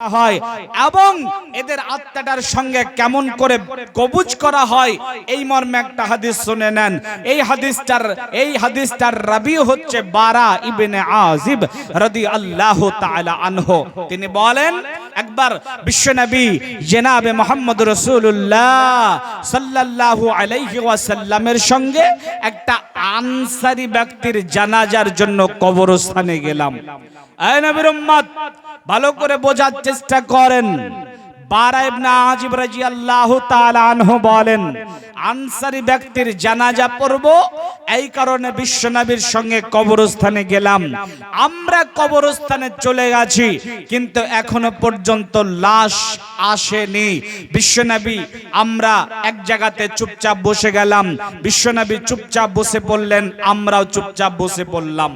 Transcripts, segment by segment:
হয় এবং এদের আত্মাটার সঙ্গে কেমন করে কবুজ করা হয়, এই মর্মে একটা হাদিস শুনে নেন। এই হাদিসটার এই হাদিসটার রাবি হচ্ছে বারা ইবনে আজিব আনহু। তিনি বলেন, একবার বিশ্বনবী জনাবে মোহাম্মদ রাসূলুল্লাহ সাল্লাল্লাহু আলাইহি ওয়াসাল্লামের সঙ্গে একটা আনসারী ব্যক্তির জানাজার জন্য কবরস্থানে গেলাম। আয় নবীর উম্মত ভালো করে বোঝার চেষ্টা করেন। বারা ইবনে আজিব রাদিয়াল্লাহু তাআলা আনহু বলেন, আনসারী ব্যক্তির জানাজা এই কারণে সঙ্গে কবরস্থানে গেলাম। আমরা কবরস্থানে চলে গেছি, কিন্তু এখনও পর্যন্ত লাশ আসেনি। বিশ্বনবী আমরা এক জায়গাতে চুপচাপ বসে গেলাম। বিশ্বনবী চুপচাপ বসে পড়লেন, আমরাও চুপচাপ বসে পড়লাম।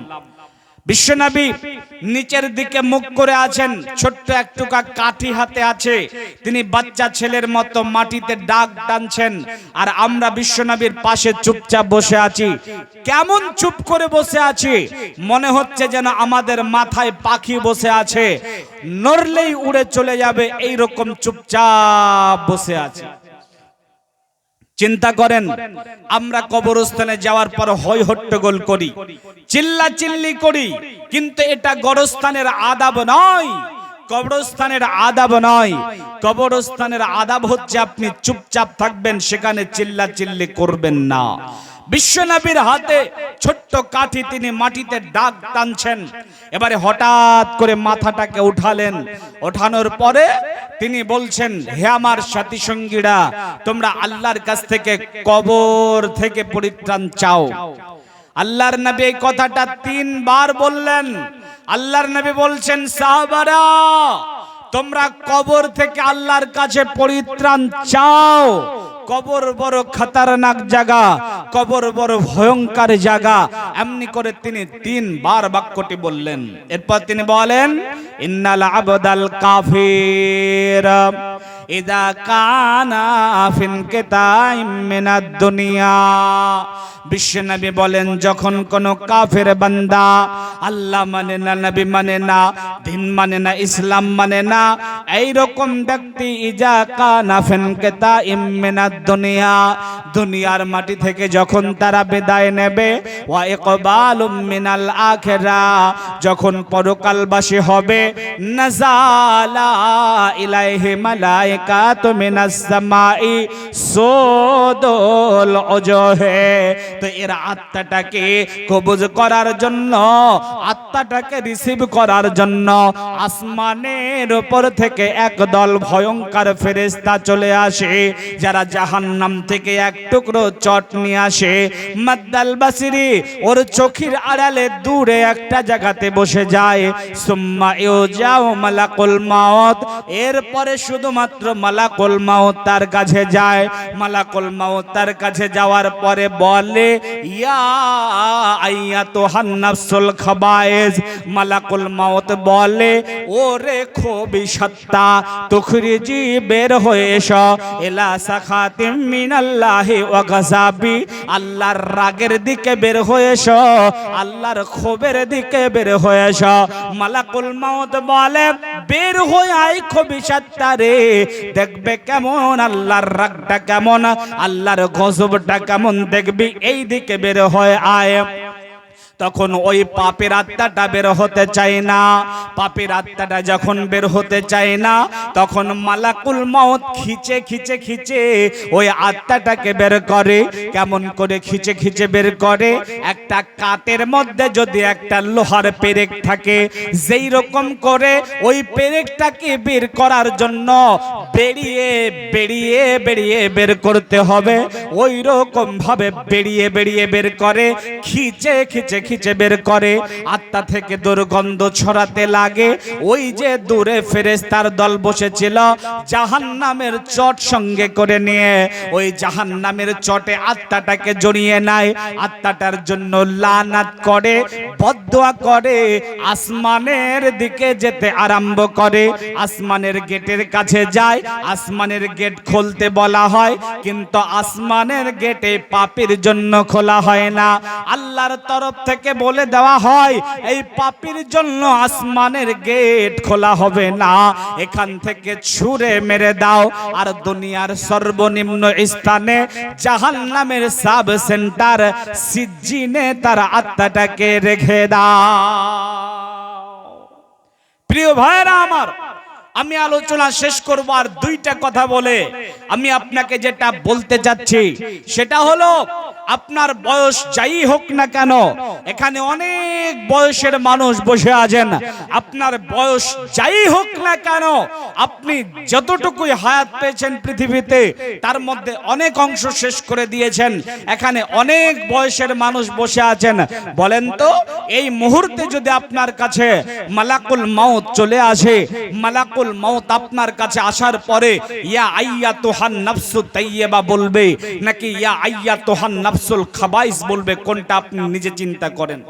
বিশ্বনবী নিচের দিকে মুখ করে আছেন, ছোট্ট এক একটুকা কাঠি হাতে আছে। তিনি বাচ্চা ছেলের মতো মাটিতে ডাক টানছেন, আর আমরা বিশ্বনবীর পাশে চুপচাপ বসে আছি। কেমন চুপ করে বসে আছি? মনে হচ্ছে যেন আমাদের মাথায় পাখি বসে আছে। নড়লেই উড়ে চলে যাবে এই রকম চুপচাপ বসে আছে। চিন্তা করেন, আমরা কবরস্থানে যাওয়ার পর হই হট্টগোল করি চিল্লা চিল্লি করি, কিন্তু এটা গরস্থানের আদাব নয়, কবরস্থানের আদাব নয়, কবরস্থানের আদাব হচ্ছে আপনি চুপচাপ থাকবেন, সেখানে চিল্লা চিল্লি করবেন না। বিশ্বনবীর হাতে ছোট্ট কাঠি তিনি মাটিতে ডাক টানছেন। এবারে হঠাৎ করে মাথাটাকে উঠালেন। ওঠানোর পরে তিনি বলছেন, হে আমার সাথী সঙ্গীরা তোমরা আল্লাহর কাছ থেকে কবর থেকে পরিত্রাণ চাও। আল্লাহর নবী এই কথাটা তিনবার বললেন। আল্লাহর নবী বলছেন, সাহাবারা, তোমরা কবর থেকে আল্লাহর কাছে পরিত্রাণ চাও। কবর বড় খতরনাক জায়গা, কবর বড় ভয়ঙ্কর জায়গা। এমনি করে তিনি তিনবার বাক্যটি বললেন। এরপর তিনি বলেন, ইন্নাল আবদাল কাফির, ইদা কানা ফিন কেতাইম মিনাদ দুনিয়া। বিশ্বনবী বলেন, যখন কোন কাফের বান্দা আল্লাহ মানে না, নবী মানে না, দিন মানে না, ইসলাম মানে না এই রকম ব্যক্তি ইজা কানা ফিন কেতাইম মিনাদ দুনিয়া। দুনিয়ার মাটি থেকে যখন তারা বিদায় নেবে ওয়া ইকবালুম মিনাল আখিরা, যখন পরকালবাসী হবে নাজালা ইলাইহি মালাইকাতু মিনাস সামাই সোদল অজহে তো এর আত্মাটাকে কবজ করার জন্য, আত্মাটাকে রিসিভ করার জন্য আসমানের উপর থেকে একদল ভয়ঙ্কর ফেরেশতা চলে আসে, যারা জাহান্নাম থেকে এক টুকরো চট নিয়ে আসে। মাদ্দাল বাসিরি ওর চোখের আড়ালে দূরে একটা জায়গাতে বসে যায়। সুম্মা ইউ যাও মালাকুল মাউত। এরপরে শুধুমাত্র মালাকুল মাউত তার কাছে যায়। মালাকুল মাউত তার কাছে যাওয়ার পরে বলে, ইয়া আইয়াতু হান্নাফসুল খাবায়েজ। মালাকুল মাউত বলে, ওরে খবি সত্তা, তুখরিজি বের হয়ে এসো। এলা সাখাতিম মিনাল্লাহি ওয়া গাযাবি। আল্লাহর রাগের দিকে বের হয়েছ আল্লাহর ক্ষোভের দিকে বের হয়েছ মালাকুল মাউত বলে, বের হয়ে আই খুবই সত্তা রে। দেখবে কেমন আল্লাহর রাগটা কেমন, আল্লাহর গজবটা কেমন দেখবি এই দিকে বের হয়ে আয়। তখন ওই পাপের আত্মাটা বের হতে চায় না। পাপের আত্মাটা যখন বের হতে চায় না, তখন মালাকুল মত খিচে খিচে খিচে ওই আত্মাটাকে বের করে। কেমন করে খিচে খিচে বের করে? একটা কাটের মধ্যে যদি একটা লোহার পেরেক থাকে, যেই রকম করে ওই পেরেকটাকে বের করার জন্য বেরিয়ে বেরিয়ে বেরিয়ে বের করতে হবে। ওই রকম ভাবে বেরিয়ে বেরিয়ে বের করে, খিচে খিচে খিচে বের করে, আত্মা থেকে দুর্গন্ধ ছড়াতে লাগে। ওই যে দূরে ফেরেস্তার দল বসেছিল, জাহান্নামের চট সঙ্গে করে নিয়ে। ওই জাহান্নামের চটে আত্মাটাকে জড়িয়ে নেয়। আত্মাটার জন্য লানাত করে বদদোয়া করে, আসমানের দিকে যেতে আরম্ভ করে। আসমানের গেটের কাছে যায়, আসমানের গেট খুলতে বলা হয়, কিন্তু আসমানের গেটে পাপের জন্য খোলা হয় না। আল্লাহর তরফ থেকে থেকে বলে দেওয়া হয়, এই পাপির জন্য আসমানের গেট খোলা হবে না। এখান থেকে ছুঁড়ে মেরে দাও। আর দুনিয়ার সর্বনিম্ন স্থানে জাহান নামের সাব সেন্টার সিজ্জিনে তার আত্মাটাকে রেখে দাও। প্রিয় ভাইরা আমার আমি আলোচনা শেষ করব আর দুইটা কথা বলে আমি আপনাকে যেটা বলতে যাচ্ছি, সেটা হলো আপনার বয়স যাই হোক না কেন, এখানে অনেক বয়সের মানুষ বসে আছেন। আপনার বয়স যাই হোক না কেন, আপনি যতটুকুই হায়াত পেয়েছেন পৃথিবীতে, তার মধ্যে অনেক অংশ শেষ করে দিয়েছেন। এখানে অনেক বয়সের মানুষ বসে আছেন। বলেন তো, এই মুহূর্তে যদি আপনার কাছে মালাকুল মাউত চলে আসে, মালাকুল মাউত আপনার কাছে আসার পরে, ইয়া আইয়া তোহান নাফসু তাইয়েবা বলবে। নাকি, ইয়া আইয়া তোহান নফসুল খাবাইস বলবে, কোনটা আপনি নিজে চিন্তা করেন?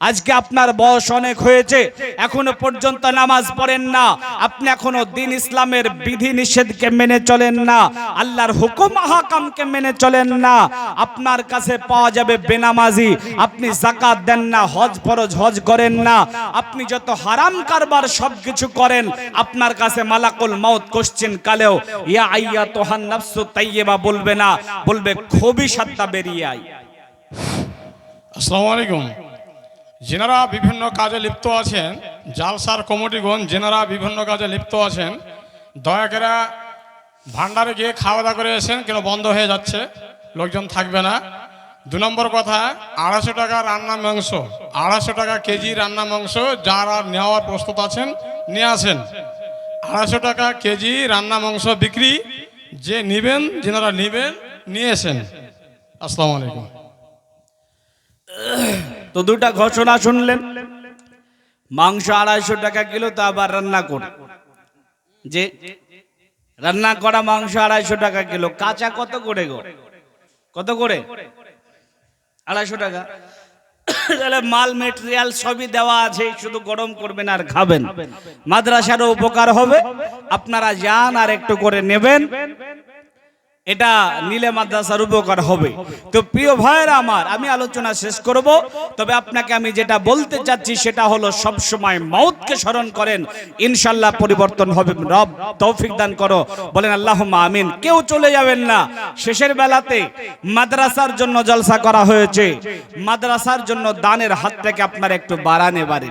আজকে আপনার বয়স অনেক হয়েছে, এখনও পর্যন্ত নামাজ পড়েন না। আপনি এখনও দিন ইসলামের বিধি নিষেধকে মেনে চলেন না, আল্লাহর হুকুম হাকামকে মেনে চলেন না। আপনার কাছে পাওয়া যাবে বেনামাজি, আপনি জাকাত দেন না, হজ ফরজ হজ করেন না। আপনি যত হারাম কারবার সবকিছু করেন, আপনার কাছে মালাকুল মাউত কোশ্চেন কালেও, ইয়া আইয়া তোহান নাফসু তাইয়েবা বলবে না, বলবে খুবই সাত্তা বেরিয়ে আই আসসালামু আলাইকুম। যেনারা বিভিন্ন কাজে লিপ্ত আছেন, জালসার কমিটিগণ যেনারা বিভিন্ন কাজে লিপ্ত আছেন, দয়া করে ভান্ডারে গিয়ে খাওয়া দাওয়া করে এসেন কেন বন্ধ হয়ে যাচ্ছে, লোকজন থাকবে না। দু নম্বর কথা, আড়াইশো টাকা রান্না মাংস, আড়াইশো টাকা কেজি রান্না মাংস, যারা নেওয়ার প্রস্তুত আছেন, নিয়ে আসেন। আড়াইশো টাকা কেজি রান্না মাংস বিক্রি, যে নেবেন, যেনারা নেবেন, নিয়ে এসেন। আসসালামু আলাইকুম। তো দুটা ঘোষণা শুনলেন। মাংস আড়াইশো টাকা কিলো, তা আবার রান্না করে। যে রান্না করা মাংস আড়াইশো টাকা কিলো, কাঁচা কত করে গো? কত করে? আড়াইশো টাকা। তাহলে মাল, মেটেরিয়াল সবই দেওয়া আছে, শুধু গরম করবেন আর খাবেন। মাদ্রাসারও উপকার হবে। আপনারা যান আর একটু করে নেবেন। এটা নীলে মাদ্রাসার উপকার হবে। তো প্রিয় ভাইয়েরা আমার, আমি আলোচনা শেষ করব। তবে আপনাকে আমি যেটা বলতে চাচ্ছি সেটা হলো সব সময় মৌতকে স্মরণ করেন। ইনশাল্লাহ পরিবর্তন হবে। রব, তৌফিক দান করো। বলেন আল্লাহ আমিন। কেউ চলে যাবেন না। শেষের বেলাতে মাদ্রাসার জন্য জলসা করা হয়েছে। মাদ্রাসার জন্য দানের হাতটাকে আপনার একটু বাড়ানে বাড়ি।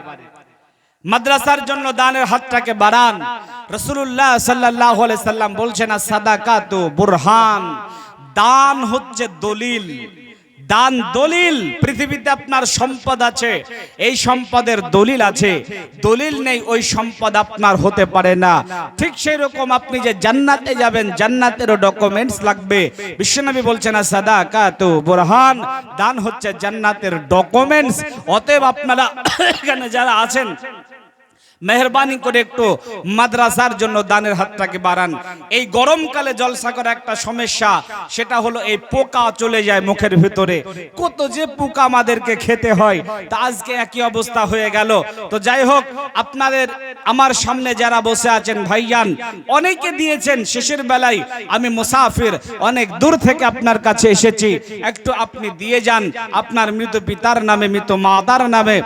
মাদ্রাসার জন্য দানের হাতটাকে বাড়ান। রসুল্লাহ সাল্লাহ সাল্লাম বলছেন সাদাকাতু বুরহান। দান হচ্ছে দলিল। দান দলিল, পৃথিবীতে আপনার সম্পদ আছে, এই সম্পদের দলিল আছে। দলিল নেই, ওই সম্পদ আপনার হতে পারে না। ঠিক সেই রকম আপনি যে জান্নাতে যাবেন, জান্নাতেরও ডকুমেন্টস লাগবে। বিশ্বনবী বলছেন সাদাকাতু বুরহান। দান হচ্ছে জান্নাতের ডকুমেন্টস। অতএব আপনারা এখানে যারা আছেন মেহরবানি করে একটু মাদ্রাসার জন্য দানের হাতটাকে বাড়ান। এই গরমকালে জলসা করা একটা সমস্যা, সেটা হলো এই পোকা চলে যায় মুখের ভিতরে। কত যে পোকা আমাদেরকে খেতে হয়, তা আজকে একই অবস্থা হয়ে গেল। তো যাই হোক, আপনাদের, আমার সামনে যারা বসে আছেন ভাইয়ান অনেকে দিয়েছেন শেষের বেলায়, আমি মুসাফির, অনেক দূর থেকে আপনার কাছে এসেছি। একটু আপনি দিয়ে যান, আপনার মৃত পিতার নামে, মৃত মাতার নামে।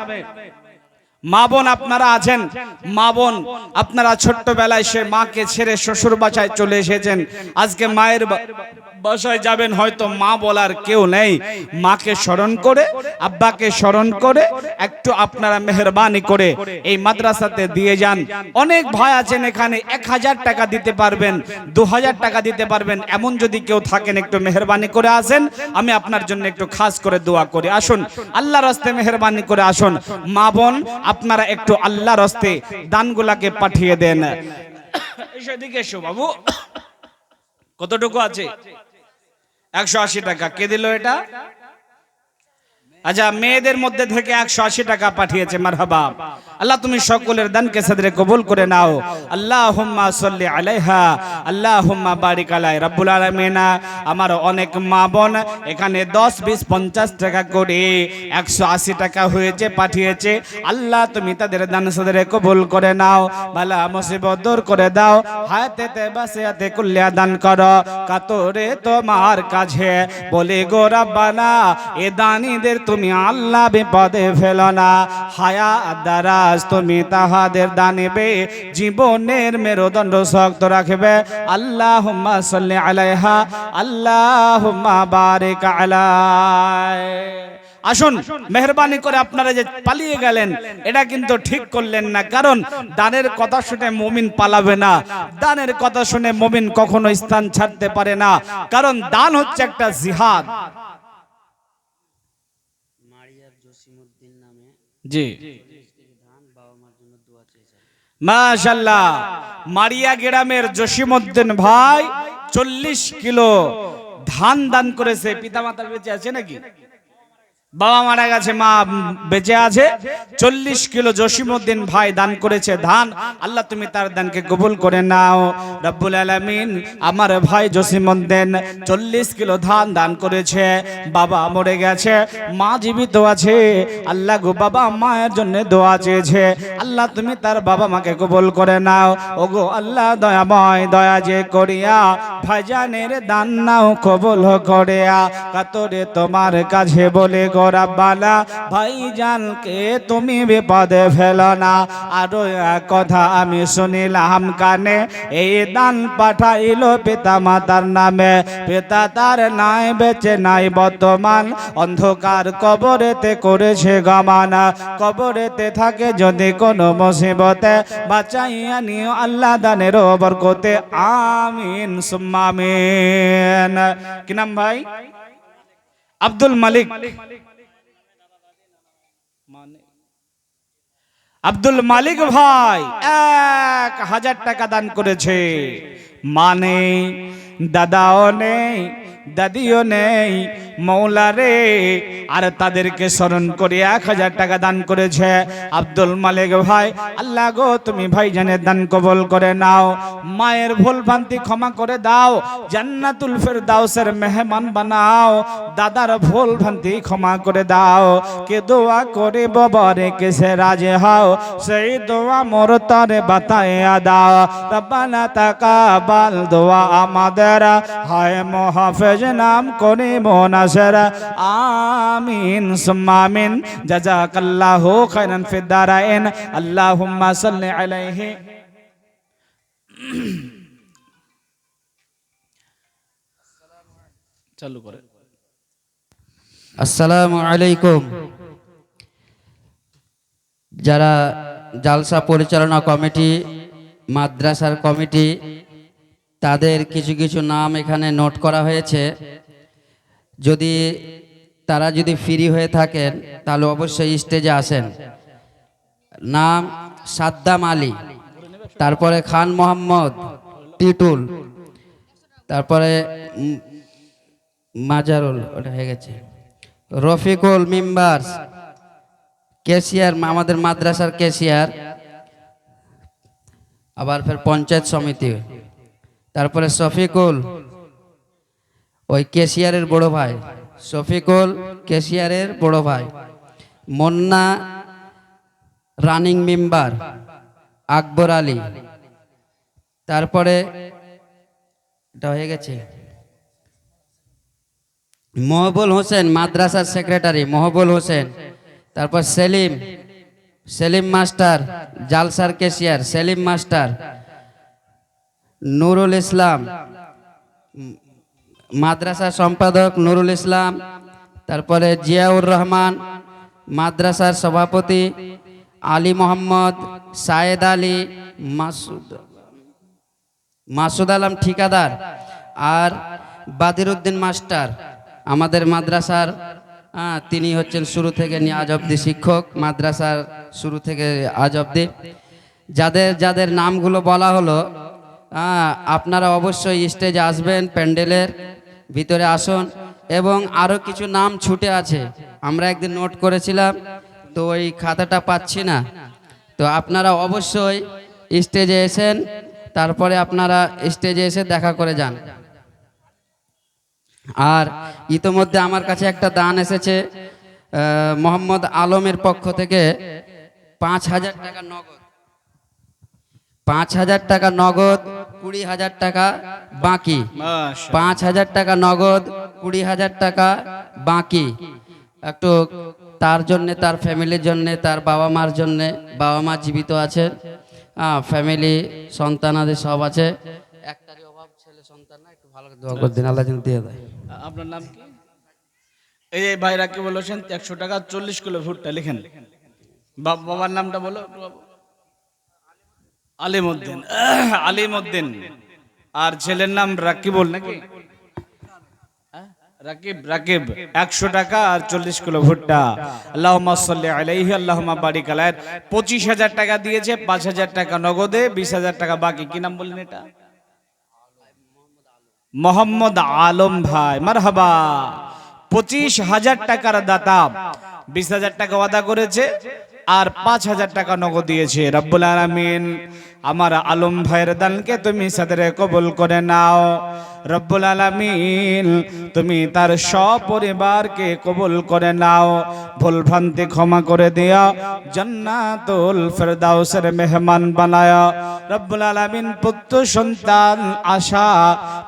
মা বোন আপনারা আছেন? মা বোন, আপনারা ছোট্টবেলায় সে মাকে ছেড়ে শ্বশুর বাসায় চলে এসেছেন। আজকে মায়ের বাসায় যাবেন, হয়তো মা বলার কেউ নেই। মাকে স্মরণ করে, আব্বাকে স্মরণ করে, একটু আপনারা মেহরবানি করে এই মাদ্রাসাতে দিয়ে যান। অনেক ভাই আছেন এখানে, এক হাজার টাকা দিতে পারবেন, দু হাজার টাকা দিতে পারবেন। এমন যদি কেউ থাকেন, একটু মেহরবানি করে আসেন। আমি আপনার জন্য একটু খাস করে দোয়া করি। আসুন, আল্লাহর রাস্তে মেহরবানি করে আসুন। মা বোন আপনারা একটু আল্লাহর হস্তে দানগুলাকে পাঠিয়ে দেন। সেদিকে এসো বাবু। কতটুকু আছে? একশো আশি টাকা। কে দিল এটা? আচ্ছা মেয়েদের মধ্যে থেকে একশো আশি টাকা পাঠিয়েছে, মারহাবা। আল্লাহ তুমি সকলের দানকে সাদরে কবুল করে নাও। আল্লাহ হুম্মা সল্লি আলাইহা আল্লাহ হুম্মা বারিক আলাই রাব্বুল আলামিনা। আমার অনেক মা বোন এখানে দশ বিশ পঞ্চাশ টাকা করে একশো আশি টাকা হয়েছে, পাঠিয়েছে। আল্লাহ তুমি তাদের দান সাদরে কবুল করে নাও। বালা মুসিবত দূর করে দাও। হায়াতে বাসে হাতে কুল্লিয়া দান করো। কাতরে তোমার কাছে বলে গো রাব্বানা, এ দানিদের তুমি তুমি আল্লাহ বিপদে ফেলো না। হায়া দারাজ তুমি তাহাদের দানিবে। জীবনের মেরুদণ্ড শক্ত রাখবে। আল্লাহ সাল্লি আলাইহা আল্লাহ বারিক আলাই। আসুন, মেহরবানি করে আপনারা যে পালিয়ে গেলেন, এটা কিন্তু ঠিক করলেন না। কারণ দানের কথা শুনে মমিন পালাবে না। দানের কথা শুনে মমিন কখনো স্থান ছাড়তে পারে না। কারণ দান হচ্ছে একটা জিহাদ মারিয়ার জসিমউদ্দিন নামে জি। মাশাল্লাহ মারিয়া গ্রামের জসিমউদ্দিন ভাই চল্লিশ কিলো ধান দান করেছে। পিতামাতা বেঁচে আছে নাকি? বাবা মারা গেছে, মা বেঁচে আছে। চল্লিশ কিলো জসিমউদ্দিন ভাই দান করেছে, ধান। আল্লাহ তুমি তার দানকে কবুল করে নাও। রব্বুল আলামিন আমার ভাই জসিমউদ্দিন চল্লিশ কিলো ধান দান করেছে। বাবা মরে গেছে, মা জীবিত আছে। আল্লাহ গো বাবা মায়ের জন্য দোয়া চেয়েছে। আল্লাহ তুমি তার বাবা মাকে কবুল করে নাও। ওগো আল্লাহ দয়াময়, দয়া যে করিয়া ভাইজানের দান নাও, কবুল করিয়া। কাতরে তোমার কাছে বলে গো রাব্বানা ভাইজানকে তুমি বিপদে ফেলো না। আরও কথা আমি শুনিলাম কানে। এই দান পাঠাইলো পিতা মাতার নামে। পিতা তার নাই, বেঁচে নাই বর্তমান। অন্ধকার কবরেতে করেছে গমানা। কবরেতে থাকে যদি কোনো মুসিবতে। বাঁচাইয়া নিও আল্লাহ দানের বরকতে। আমিন, সুম্মা আমিন। কি নাম ভাই? আব্দুল মালিক। আব্দুল মালিক ভাই এক হাজার টাকা দান করেছে। মানে দাদাও নেই দাদিও নেই মৌলা রে, আর তাদেরকে স্মরণ করে এক হাজার টাকা দান করেছে। আব্দুল মালিক ভাই, আল্লাহ গো, তুমি ভাই জানের দান কবল করে নাও। মায়ের ভুল ভ্রান্তি ক্ষমা করে দাও। জান্নাতুল ফেরদাউসের মেহমান বানাও। দাদার ভুল ভ্রান্তি ক্ষমা করে দাও। কে দোয়া করে ববরে কেসে রাজে হও। সেই দোয়া মোর তরে বাতায়া দাও। রব্বানা তাকাবাল দোয়া আমাদের। হায় মহাফেজ, নাম করে আলাইহি। চালু করে। আসসালামু আলাইকুম। যারা জালসা পরিচালনা কমিটি মাদ্রাসার কমিটি তাদের কিছু কিছু নাম এখানে নোট করা হয়েছে। যদি তারা যদি ফ্রি হয়ে থাকেন, তাহলে অবশ্যই স্টেজে আসেন। নাম সাদ্দাম আলী, তারপরে খান মোহাম্মদ টিটুল, তারপরে মাজারুল, ওটা হয়ে গেছে। রফিকুল মিম্বার্স কেশিয়ার, আমাদের মাদ্রাসার কেশিয়ার, আবার ফের পঞ্চায়েত সমিতি। তারপরে শফিকুল ওই কেশিয়ারের বড় ভাই, শফিকুল কেশিয়ারের বড় ভাই। Manna running member, Akbar Ali. তারপরে, এটা হয়ে গেছে। মহবুল হোসেন, মাদ্রাসার সেক্রেটারি, মহবুল হোসেন। তারপর সেলিম সেলিম মাস্টার, জালসার cashier, Selim master. Nurul Islam um, মাদ্রাসার সম্পাদক নুরুল ইসলাম তারপরে জিয়াউর রহমান মাদ্রাসার সভাপতি আলী মোহাম্মদ সায়েদ আলী মাসুদ মাসুদ আলম ঠিকাদার আর বাদিরুদ্দিন মাস্টার আমাদের মাদ্রাসার তিনি হচ্ছেন শুরু থেকে নিয়ে আজ অব্দি শিক্ষক মাদ্রাসার শুরু থেকে আজ অব্দি যাদের যাদের নামগুলো বলা হলো আপনারা অবশ্যই স্টেজে আসবেন প্যান্ডেলের ভিতরে আসুন এবং আরও কিছু নাম ছুটে আছে। আমরা একদিন নোট করেছিলাম, তো ওই খাতাটা পাচ্ছি না। তো আপনারা অবশ্যই স্টেজে এসেন, তারপরে আপনারা স্টেজে এসে দেখা করে যান। আর ইতোমধ্যে আমার কাছে একটা দান এসেছে মোহাম্মদ আলমের পক্ষ থেকে পাঁচ হাজার টাকা নগদ। পাঁচ হাজার টাকা নগদ কুড়ি হাজার টাকা বাকি। পাঁচ হাজার টাকা নগদ কুড়ি হাজার টাকা বাকি। একটু তার জন্য তার ফ্যামিলির জন্য তার বাবা মার জন্য বাবা মা জীবিত আছে হ্যাঁ ফ্যামিলি সন্তানাদি সব আছে। একটারই অভাব ছেলে সন্তান না একটু ভালো দোয়া করে দিন আল্লাহ যেন দিয়ে দেয়। আপনার নাম কি? এই ভাইরা কি বলেছেন একশো টাকা চল্লিশ কিলো ভুট্টা লিখেন। বাব- বাবার নামটা বলো। আলিমউদ্দিন আলিমউদ্দিন আর ছেলের নাম রাকিবুল নাকি? হ্যাঁ? রাকিব রাকিব। একশো টাকা আর চল্লিশ কিলো ভুট্টা। আল্লাহ সাল্লি আলাইহি আল্লাহ বারিক আলাইহি। পঁচিশ হাজার টাকা দিয়েছে, পাঁচ হাজার টাকা নগদে, বিশ হাজার টাকা বাকি। কি নাম বললেন এটা? মোহাম্মদ আলম ভাই, মারহাবা। পঁচিশ হাজার টাকার দাতা। বিশ হাজার টাকা ওয়াদা করেছে আর পাঁচ হাজার টাকা নগদ দিয়েছে। রব্বুল আলমিন, আমার আলম ভাইয়ের দানকে তুমি সাদরে কবুল করে নাও। রব্বুল আলামিন, তুমি তার সপরিবারকে কবুল করে নাও। ভুল ভ্রান্তি ক্ষমা করে দিও। জান্নাতুল ফেরদাউসের মেহমান বানায়। রব্বুল আলামিন পুত্র, সন্তান, আশা,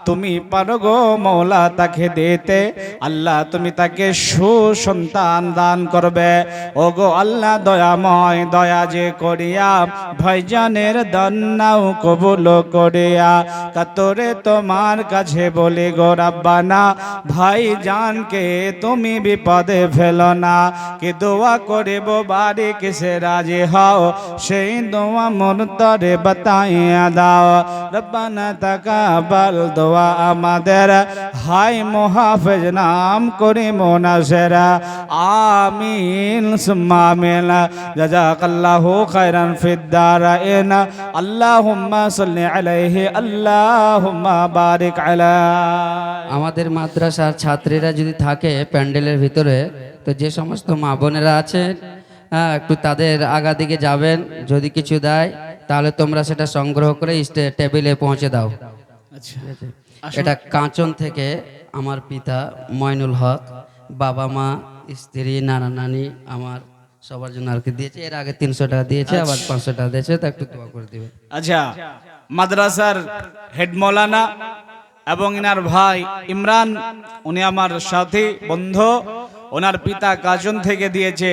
তুমি পারো গো মৌলা তাকে দিতে। আল্লাহ তুমি তাকে সুসন্তান দান করবে। ও গো আল্লাহ দয়াময়, দয়া যে করিয়া, ভাইজানের দন্নাও কবুল করিয়া। কাতরে তোমার কাছে বলি, গো রাব্বানা, ভাইজানকে তুমি বিপদে ফেলো না, কি দোয়া করিব বাড়ি কিসে রাজি হও, সেই দোয়া মন তরে বাতাইয়া দাও। রব্বানা, তাকাবাল দোয়া আমাদের হাই মোহাফেজ নাম করি মোনাসেরা আমিন সুম্মা আমিন, জাজাকাল্লাহু খাইরান ফিদ দারাইন, আল্লাহুম্মা সাল্লি আলাইহি, আল্লাহুম্মা বারিক আলা আমাদের মাদ্রাসার ছাত্রীরা যদি থাকে প্যান্ডেলের ভিতরে তো যে সমস্ত মা বোনেরা আছে হ্যাঁ, একটু তাদের আগা দিকে যাবেন যদি কিছু দেয় তাহলে তোমরা সেটা সংগ্রহ করে টেবিলে পৌঁছে দাও। আচ্ছা। এটা কাঁচন থেকে আমার পিতা ময়নুল হক বাবা মা স্ত্রী নানা নানি আমার সবার জন্য আর কি দিয়েছে। এর আগে তিনশো টাকা দিয়েছে আবার পাঁচশো টাকা দিয়েছে তা একটু দোয়া করে দিবে আচ্ছা মাদ্রাসার হেড মৌলানা এবং ইনার ভাই ইমরান, উনি আমার সাথী, বন্ধু। ওনার পিতা কাজন থেকে দিয়েছে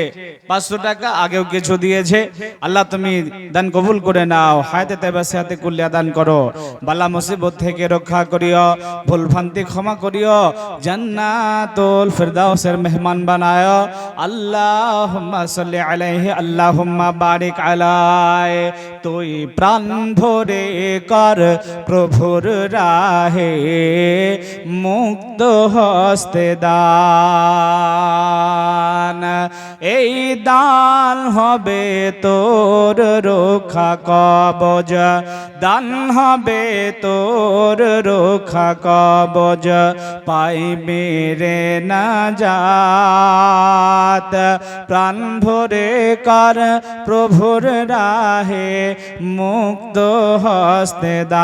পাঁচশো টাকা, আগেও কিছু দিয়েছে। আল্লাহ তুমি দান কবুল করে নাও, হায়তে তেবা সাথে কুল্লিয়া দান করো। বালা মুসিবত থেকে রক্ষা করিও, ভুল ভ্রান্তি ক্ষমা করিও, জান্নাতুল ফিরদাউসের মেহমান বানায় আল্লাহুম্মা সাল্লি আলাইহি, আল্লাহুম্মা বারিক আলাই। তুই প্রাণ ভরে কর প্রভুর রাহে, মুক্ত হস্তে দান। এই দান হবে তোর রক্ষা কবজ, দান হবে তোর রক্ষা কবজ, পাইবে রে না যাত প্রাণ ভরে কর প্রভুর রাহে মুক্ত হস্তে দান।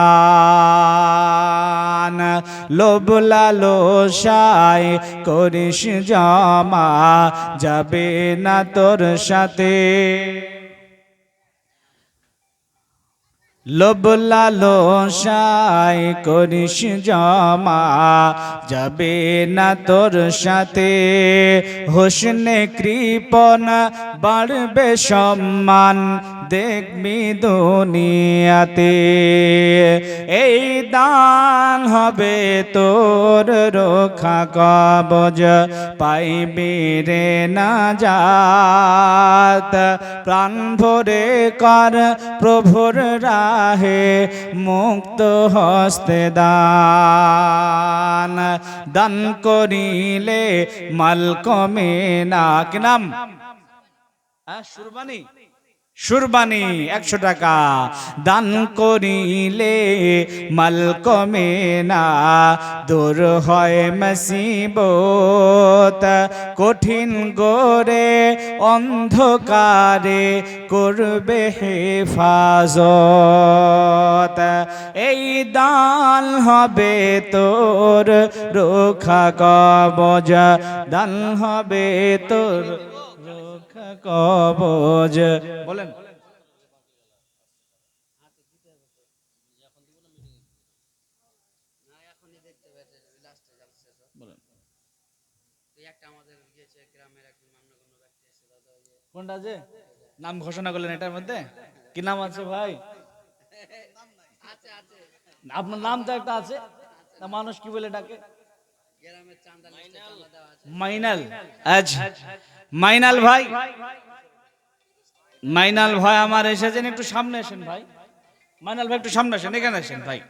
লোভ লালসাই করিস জমা যাবে না তোর সাথে। লোভ লালসাই করিস জমা, যাবে না তোর সাথে। হোসনে কৃপন বাড়বে সম্মান, দেখবি দুনিয়াতে। এই দান হবে তোর রক্ষা কবজ, পাইবি রে না যাত প্রাণ ভরে কর প্রভুর রাহে মুক্ত হস্তে দান। দান করিলে মালকমে কমে না কি নাম। হ্যাঁ, সুরবানি? সুরবানি একশো টাকা। দান করিলে মাল কমে না। দূর হয় মসিবত, কঠিন গোরে অন্ধকারে করবে হেফাজত। এই দান হবে তোর রক্ষা কবজ, দান হবে তোর কবজ। বলেন। কোনটা আছে নাম ঘোষণা করলেন এটার মধ্যে? কি নাম আছে ভাই? আপনার নাম তো একটা আছে। তা মানুষ কি বলে ডাকে? মাইনাল। আচ্ছা মাইনাল ভাই। মাইনাল ভাই আমার এসেছেন, একটু সামনে আসেন ভাই। মাইনাল ভাই, একটু সামনে আসেন, এখানে আসেন ভাই।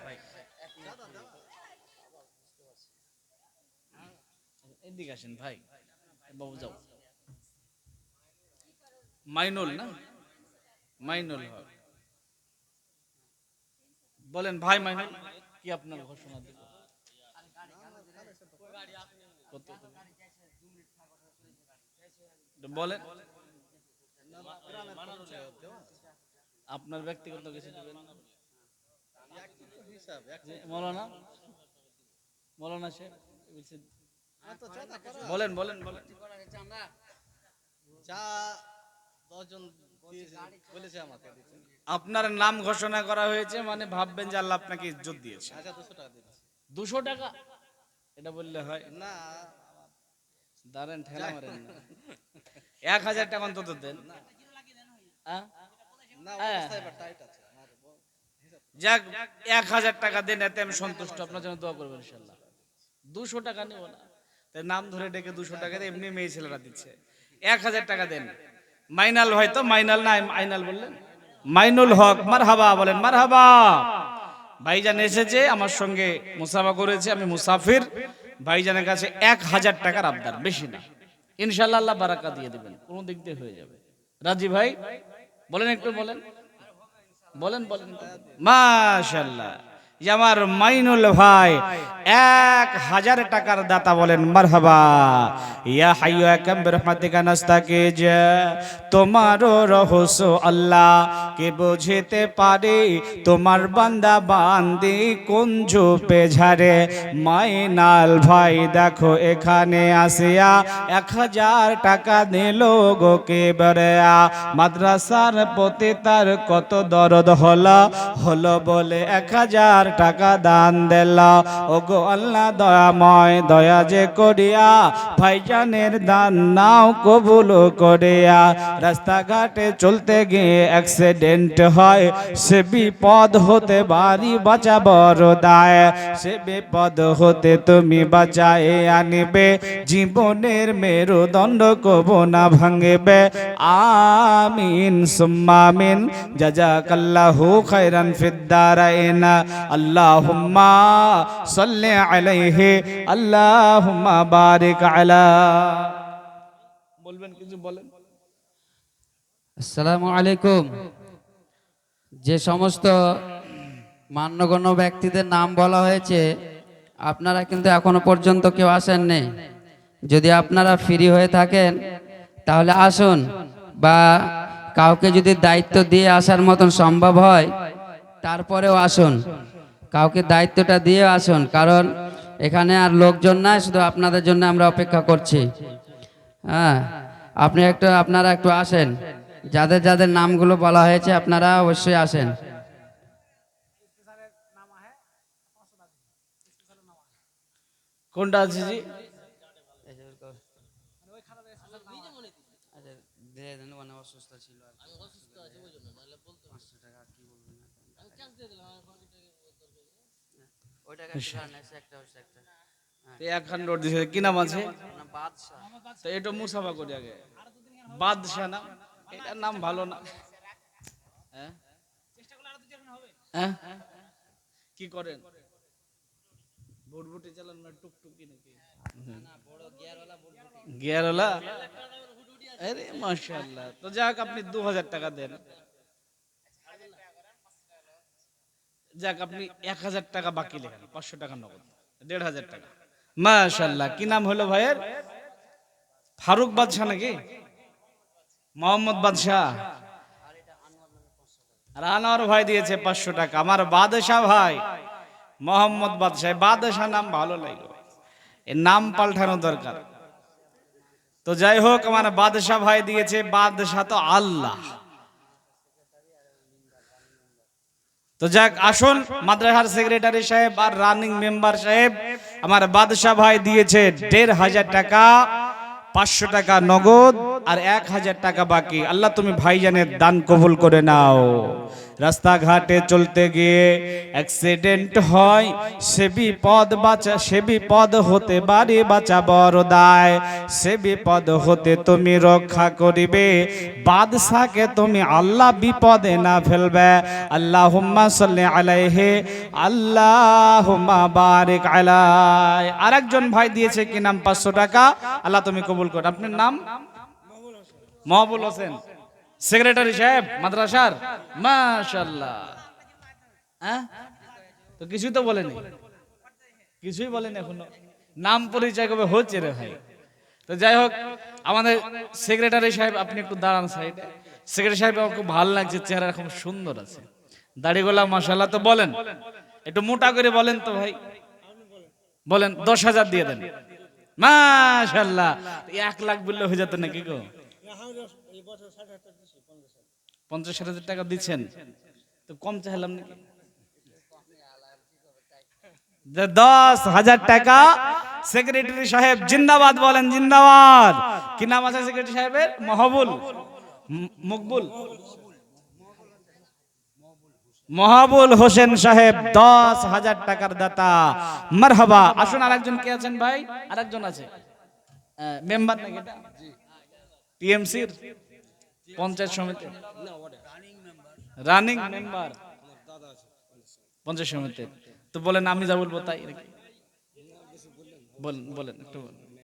বলেন ভাই, মাইনুল। কি আপনার ঘোষণা দিল? বলেন। আপনার ব্যক্তিগত কিছু দেবেন? মৌলানা? মৌলানা সাহেব বলেন বলেন বলেন। আপনার নাম ঘোষণা করা হয়েছে মানে ভাববেন যে আল্লাহ আপনাকে ইজ্জত দিয়েছে। আচ্ছা দিয়েছে। দুশো টাকা? এটা বললে হয়? না দাঁড়ান ঠেলা মারেন না। এক হাজার টাকা অন্তত দেন। হ্যাঁ। ব- যাক এক হাজার টাকা দেন এতে আমি সন্তুষ্ট। আপনার জন্য দোয়া করবেন ইনশাল্লাহ। দুশো টাকা নেব না। তাই নাম ধরে ডেকে দুশো টাকা দিয়ে এমনি মেয়ে ছেলেরা দিচ্ছে। এক হাজার টাকা দেন। মাইনাল হয়তো মাইনাল না আইনাল বললেন? মাইনুল হক মারহাবা বলেন মারহাবা। ভাইজান এসেছে আমার সঙ্গে মুসাফা করেছে আমি মুসাফির। ভাইজানের কাছে এক হাজার টাকার আবদার বেশি না। ইনশাল্লাহ আল্লাহ বারাকা দিয়ে দেবেন। কোনো দিক দিয়ে হয়ে যাবে। রাজি ভাই? বলেন একটু বলেন। বলেন বলেন। মাশাল্লাহ যে আমার মাইনুল ভাই এক হাজার টাকার দাতা বলেন ইয়া তোমারও রহস্য আল্লাহ। কে পারে তোমার বান্দা বান্দি কোন মাইনাল ভাই দেখো এখানে আসিয়া এক হাজার টাকা দিল গোকে বেড়া মাদ্রাসার প্রতি তার কত দরদ হলো? হলো বলে এক হাজার টাকা দান দিল। ও গো আল্লাহ দয়াময়, দয়া যে করিয়া, ভাইজানের দান নাও কবুল করিয়া। রাস্তাঘাটে চলতে গিয়ে অ্যাক্সিডেন্ট হয়, সে বিপদ হতে বাড়ি বাঁচা বড় দায় সে বিপদ হতে তুমি বাঁচায়ে আনিবে, জীবনের মেরুদণ্ড কব না ভাঙবে। আমিন সুম্মামিন জাজাকাল্লাহু খাইরান ফিদ্দারাইনা আল্লাহুম্মা সাল্লি আলাইহি, আল্লাহুম্মা বারিক আলা। বলবেন, কিছু বলেন। আসসালামু আলাইকুম। যে সমস্ত মান্যগণ্য ব্যক্তিদের নাম বলা হয়েছে, আপনারা কিন্তু এখনও পর্যন্ত কেউ আসেননি। যদি আপনারা ফ্রি হয়ে থাকেন, তাহলে আসুন বা কাউকে যদি দায়িত্ব দিয়ে আসার মতন সম্ভব হয়, তারপরেও আসুন। কাউকে দায়িত্বটা দিয়ে আসুন, কারণ এখানে আর লোকজন নাই, শুধু আপনাদের জন্য আমরা অপেক্ষা করছি। হ্যাঁ আপনি একটু, আপনারা একটু আসেন। যাদের যাদের নামগুলো বলা হয়েছে, আপনারা অবশ্যই আসেন। কোনটা আছে জি? একখান রোড দিছে। কি নাম আছে? তো এটা মুসাফা করি আগে। বাদশাহ নাম এটার নাম ভালো না। হ্যাঁ? হ্যাঁ? কি করেন? ভুটভুটি চালান না টুকটুকি নাকি? গিয়ারওয়ালা আরে মাশাআল্লাহ। তো যাক আপনি দু হাজার টাকা দেন। যাক, আপনি এক হাজার টাকা বাকি লেখেন, পাঁচশো টাকা নগদ, দেড় হাজার টাকা। মাশাআল্লাহ, কি নাম হলো ভাইয়ের? ফারুক বাদশাহ নাকি? মোহাম্মদ বাদশাহ। আর ভাই দিয়েছে পাঁচশো টাকা, আমার বাদশাহ ভাই, মোহাম্মদ বাদশাহ। বাদশাহ নাম ভালো লাগল, এর নাম পাল্টানো দরকার। তো যাই হোক, আমার বাদশাহ ভাই দিয়েছে, বাদশাহ তো আল্লাহ। তো যাক, আসুন, মাদ্রাসার সেক্রেটারি সাহেব আর রানিং মেম্বার সাহেব, আমার বাদশাহ ভাই দিয়েছে দেড় হাজার টাকা, পাঁচশো টাকা নগদ আর এক হাজার টাকা বাকি। আল্লাহ তুমি ভাইজানের দান কবুল করে নাও। রাস্তাঘাটে চলতে গিয়ে অ্যাক্সিডেন্ট হয়, সে বিপদ বাঁচা, সে বিপদ হতে বাড়ি বাঁচা বড় দায়। সে বিপদ হতে তুমি রক্ষা করিবে, বাদশাকে তুমি আল্লাহ বিপদে না ফেলবে। আল্লাহ সাল্লি আলাইহে আল্লাহ বারিক আলাই আরেকজন ভাই দিয়েছে কি নাম? পাঁচশো টাকা। আল্লাহ তুমি কবুল কর। আপনার নাম? মহবুল হোসেন। সেক্রেটারি সাহেব, মাদ্রাসার। মাশাল্লাহ হ্যাঁ? তো কিছুই তো বলেনি। কিছুই বলেনি এখনও। নাম পরিচয় কবে হচ্ছে রে ভাই? তো যাই হোক, আমাদের সেক্রেটারি সাহেব, আপনি একটু দাঁড়ান সাইডে সেক্রেটারি সাহেব, আমার খুব ভালো লাগছে, চেহারা খুব সুন্দর আছে। দাড়িগোলা মাশাল্লাহ তো বলেন। একটু মোটা করে বলেন তো ভাই। বলেন, দশ হাজার দিয়ে দেন। মাশাল্লাহ এক লাখ বললে হয়ে যেত নাকি গো? পঞ্চাশ ষাট হাজার টাকা দিচ্ছেন? তো কম চাইলাম নাকি? দশ হাজার টাকা। সেক্রেটারি সাহেব জিন্দাবাদ বলেন, জিন্দাবাদ। কি নাম আছে সেক্রেটারি সাহেবের? মহবুল। মকবুল। মহাবুল হোসেন সাহেব, দশ হাজার টাকার দাতা। মারহাবা। আসুন আরেকজন, কে আছেন ভাই? আরেকজন আছে। মেম্বার নাকি টিএমসির? পঞ্চায়েত সমিতি? রানিং মেম্বার পঞ্চায়েত সমিতি। তো বলেন আমি যা বলব তাই বলেন বলেন একটু বলেন।